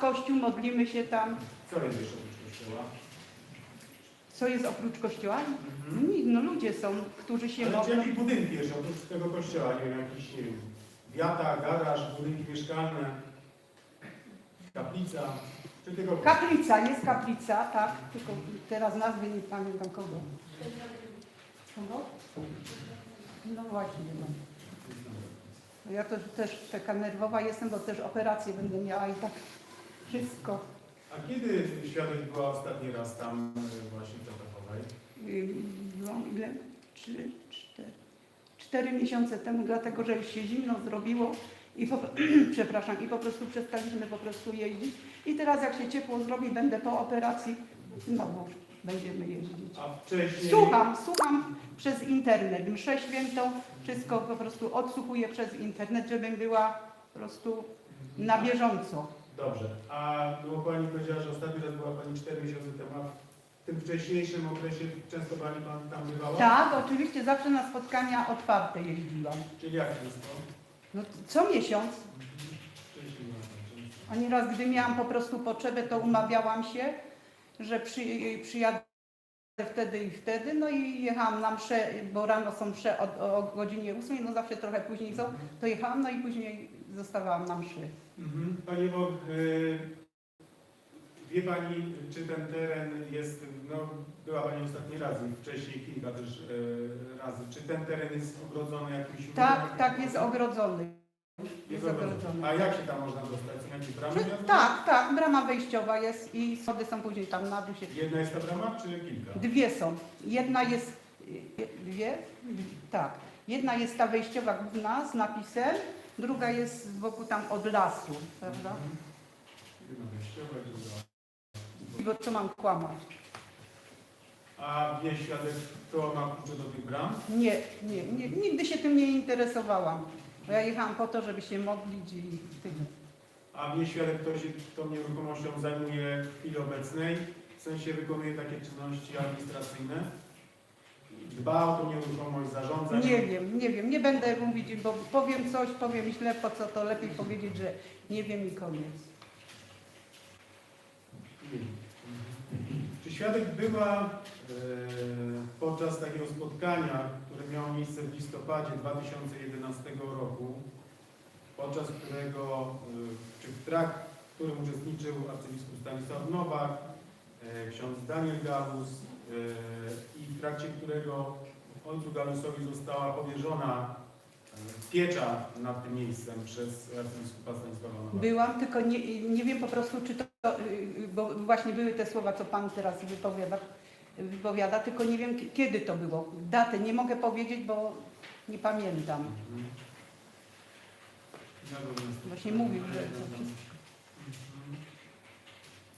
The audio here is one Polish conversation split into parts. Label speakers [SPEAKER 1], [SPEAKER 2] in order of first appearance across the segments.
[SPEAKER 1] kościół, modlimy się tam.
[SPEAKER 2] Co jest jeszcze oprócz kościoła?
[SPEAKER 1] Co jest oprócz kościoła?
[SPEAKER 2] Mhm.
[SPEAKER 1] No ludzie są, którzy się
[SPEAKER 2] Ale
[SPEAKER 1] modlą.
[SPEAKER 2] jakieś budynki jeszcze oprócz tego kościoła? Nie wiem, jakiś nie wiem, wiata, garaż, budynki mieszkalne, kaplica, czy tylko
[SPEAKER 1] Kaplica, jest kaplica, tak, tylko teraz nazwy nie pamiętam kogo. Kogo? No właśnie, no. Ja to też taka nerwowa jestem, bo też operację będę miała i tak wszystko.
[SPEAKER 2] A kiedy świadek była ostatni raz tam y, właśnie w Tatachowej?
[SPEAKER 1] Yy, Byłam ile? Trzy, cztery, cztery miesiące temu, dlatego że już się zimno zrobiło i po, przepraszam, i po prostu przestaliśmy po prostu jeździć. I teraz jak się ciepło zrobi, będę po operacji, znowu będziemy jeździć.
[SPEAKER 2] A wcześniej...
[SPEAKER 1] Słucham, słucham przez internet, mszę świętą, wszystko po prostu odsłuchuję przez internet, żebym była po prostu na bieżąco.
[SPEAKER 2] Dobrze. A było Pani powiedziała, że ostatni raz była Pani 4 miesiące temu, a w tym wcześniejszym okresie często Pani pan tam bywała?
[SPEAKER 1] Tak, oczywiście zawsze na spotkania otwarte jeździłam.
[SPEAKER 2] Czyli jak często?
[SPEAKER 1] No, co miesiąc,
[SPEAKER 2] Wcześniej
[SPEAKER 1] a nieraz gdy miałam po prostu potrzebę, to umawiałam się, że przy, przyjadę wtedy i wtedy, no i jechałam na mszę, bo rano są msze o, o godzinie 8, no zawsze trochę później są, to jechałam, no i później zostawałam na mszy.
[SPEAKER 2] Mhm. Panie Ewo, y, wie Pani, czy ten teren jest, no była Pani ostatni raz i wcześniej kilka też y, razy, czy ten teren jest ogrodzony jakimś...
[SPEAKER 1] Tak, tak, jest ogrodzony.
[SPEAKER 2] Jest
[SPEAKER 1] ogrodzony.
[SPEAKER 2] A jak się tam można dostać? Są jakieś bramy?
[SPEAKER 1] Czy-? Tak, tak, brama wejściowa jest i schody są później tam na dół się.
[SPEAKER 2] Jedna jest ta brama, czy kilka?
[SPEAKER 1] Dwie są. Jedna jest, dwie? Tak. Jedna jest ta wejściowa główna z napisem, druga jest z boku tam od lasu, prawda?
[SPEAKER 2] Jedna wejściowa, druga.
[SPEAKER 1] Bo co mam kłamać?
[SPEAKER 2] A wie świadek, kto ma klucze do tych bram?
[SPEAKER 1] Nie, nie, nie, nigdy się tym nie interesowałam. Bo ja jechałam po to, żeby się modlić i tyle.
[SPEAKER 2] A wie świadek, kto się tą nieruchomością zajmuje w chwili obecnej? W sensie wykonuje takie czynności administracyjne? Dba o tą nieruchomość, zarządza? nią?
[SPEAKER 1] Nie wiem, nie wiem, nie będę mówić, bo powiem coś, powiem źle, po co to lepiej powiedzieć, że nie wiem i koniec.
[SPEAKER 2] Nie. Czy świadek była e, podczas takiego spotkania, które miało miejsce w listopadzie 2011 roku, podczas którego, e, czy w trakcie, w którym uczestniczył arcybiskup Stanisław Nowak, ksiądz Daniel Galus e, i w trakcie którego ojcu Galusowi została powierzona e, piecza nad tym miejscem przez arcybiskupa Stanisława Nowaka.
[SPEAKER 1] Byłam, tylko nie, nie wiem po prostu, czy to, y, bo właśnie były te słowa, co Pan teraz wypowiada, wypowiada, tylko nie wiem, kiedy to było. Datę nie mogę powiedzieć, bo nie pamiętam.
[SPEAKER 2] Mhm. Natomiast-
[SPEAKER 1] Właśnie mówił, że to wszystko.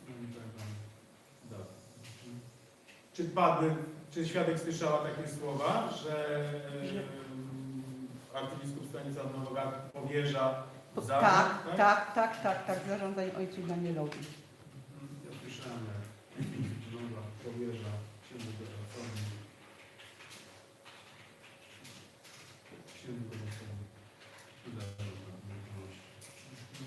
[SPEAKER 2] Mhm. Dobra. Mhm. Czy padły, czy świadek słyszała takie słowa, że arcybiskup Stanisław Nowak powierza
[SPEAKER 1] Tak,
[SPEAKER 2] zarząd,
[SPEAKER 1] tak, tak, tak, tak, zarządzanie ojcu Danielowi.
[SPEAKER 2] Mhm. Ja słyszałem, jak arcybiskup Nowak powierza księdzu Gorbacowi. Księdzu Gorbacowi. Zarząd nieruchomości.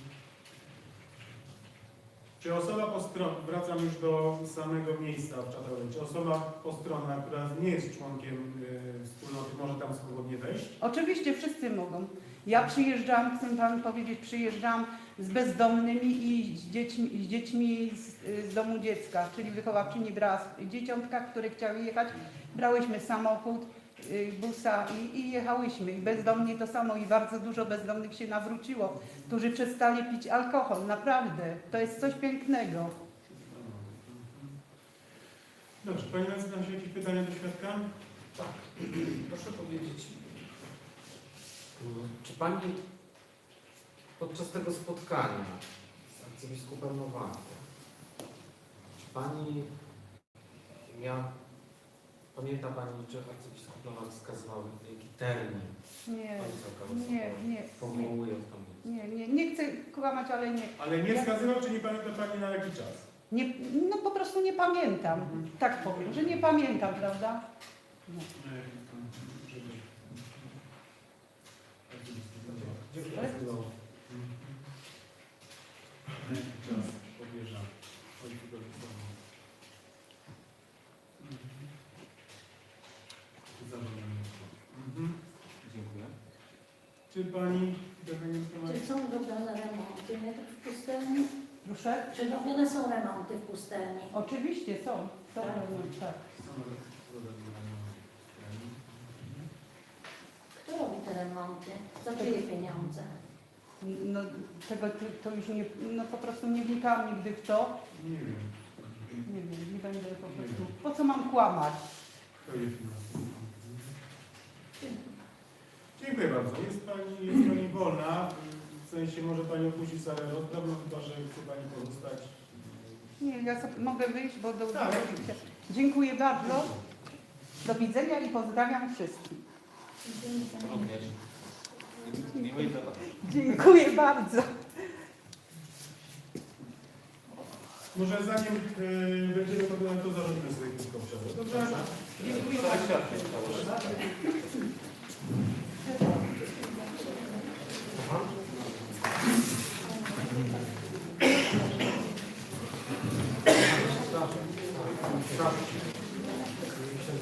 [SPEAKER 2] Czy osoba postronna, wracam już do samego miejsca w Czatowej, czy osoba postronna, która nie jest członkiem y, wspólnoty, może tam swobodnie wejść?
[SPEAKER 1] Oczywiście wszyscy mogą. Ja przyjeżdżam, chcę Panu powiedzieć, przyjeżdżam z bezdomnymi i z dziećmi, z, dziećmi z, z domu dziecka, czyli wychowawczyni brała dzieciątka, które chciały jechać. Brałyśmy samochód, busa i, i jechałyśmy. I bezdomni to samo i bardzo dużo bezdomnych się nawróciło, którzy przestali pić alkohol. Naprawdę, to jest coś pięknego.
[SPEAKER 2] Dobrze, Pani Nancy, tam się jakieś pytania do świadka?
[SPEAKER 3] Tak. Proszę powiedzieć, czy Pani podczas tego spotkania z arcybiskupem Nowakiem, czy Pani miała, pamięta Pani, czy arcybiskup Nowak wskazywał jaki termin
[SPEAKER 1] Nie,
[SPEAKER 3] końca
[SPEAKER 1] nie, nie,
[SPEAKER 3] to miejsce?
[SPEAKER 1] nie, nie, nie chcę kłamać, ale nie.
[SPEAKER 2] Ale nie wskazywał, czy nie pamięta Pani na jaki czas?
[SPEAKER 1] Nie, no po prostu nie pamiętam. Tak powiem, że nie pamiętam, prawda? No.
[SPEAKER 2] Na jaki tam, żeby... Arcybiskup Nowak.
[SPEAKER 3] Gdzie
[SPEAKER 1] Ale-
[SPEAKER 3] wskazywał?
[SPEAKER 2] Na jaki czas? końcu do wykonania. Zadowolenie. Mhm.
[SPEAKER 3] Dziękuję.
[SPEAKER 2] Czy pani.
[SPEAKER 4] Czy są robione remonty nie tylko w pustelni?
[SPEAKER 1] Proszę?
[SPEAKER 4] Czy robione są remonty w pustelni?
[SPEAKER 1] Oczywiście są. są
[SPEAKER 4] Tak.
[SPEAKER 1] tak.
[SPEAKER 4] Kto robi te remonty? Za czyje pieniądze?
[SPEAKER 1] No, tego to, to już nie, no po prostu nie wnikałam nigdy w to.
[SPEAKER 2] Nie wiem.
[SPEAKER 1] Nie wiem, nie będę po prostu. Po co mam kłamać?
[SPEAKER 2] Kto je finansuje? Dziękuję bardzo. Jest Pani, jest pani wolna. W sensie może Pani opuścić salę rozpraw, no chyba, że chce Pani pozostać.
[SPEAKER 1] Nie, ja sobie mogę wyjść, bo do
[SPEAKER 2] Tak.
[SPEAKER 1] Dziękuję bardzo. Do widzenia i pozdrawiam wszystkich.
[SPEAKER 3] Również. Miłej debaty.
[SPEAKER 1] Dziękuję bardzo.
[SPEAKER 2] Może zanim y, będziemy podjąć to zarządzimy sobie krótką przerwę. Dobrze?
[SPEAKER 1] Dziękuję bardzo.
[SPEAKER 3] świat się stało.
[SPEAKER 2] Nie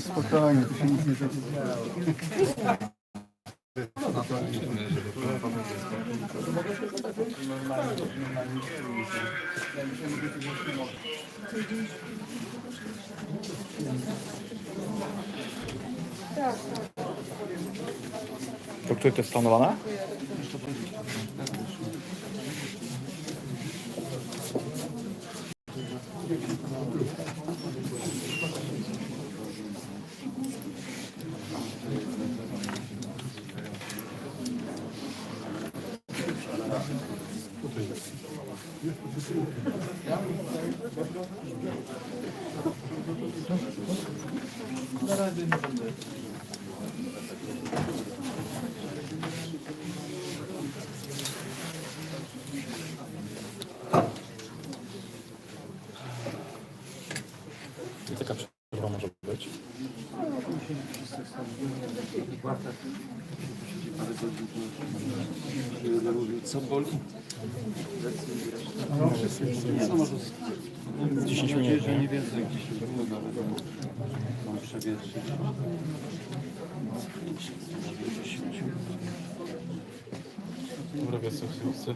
[SPEAKER 5] Spokojnie, tu się nic nie
[SPEAKER 6] której to jest planowane? I taka przerwa może być.
[SPEAKER 5] Co boli?
[SPEAKER 6] 10 minut.
[SPEAKER 5] Że nie więcej było nawet. Mam przewietrzyć.
[SPEAKER 6] Dobra, wiesz co, chcę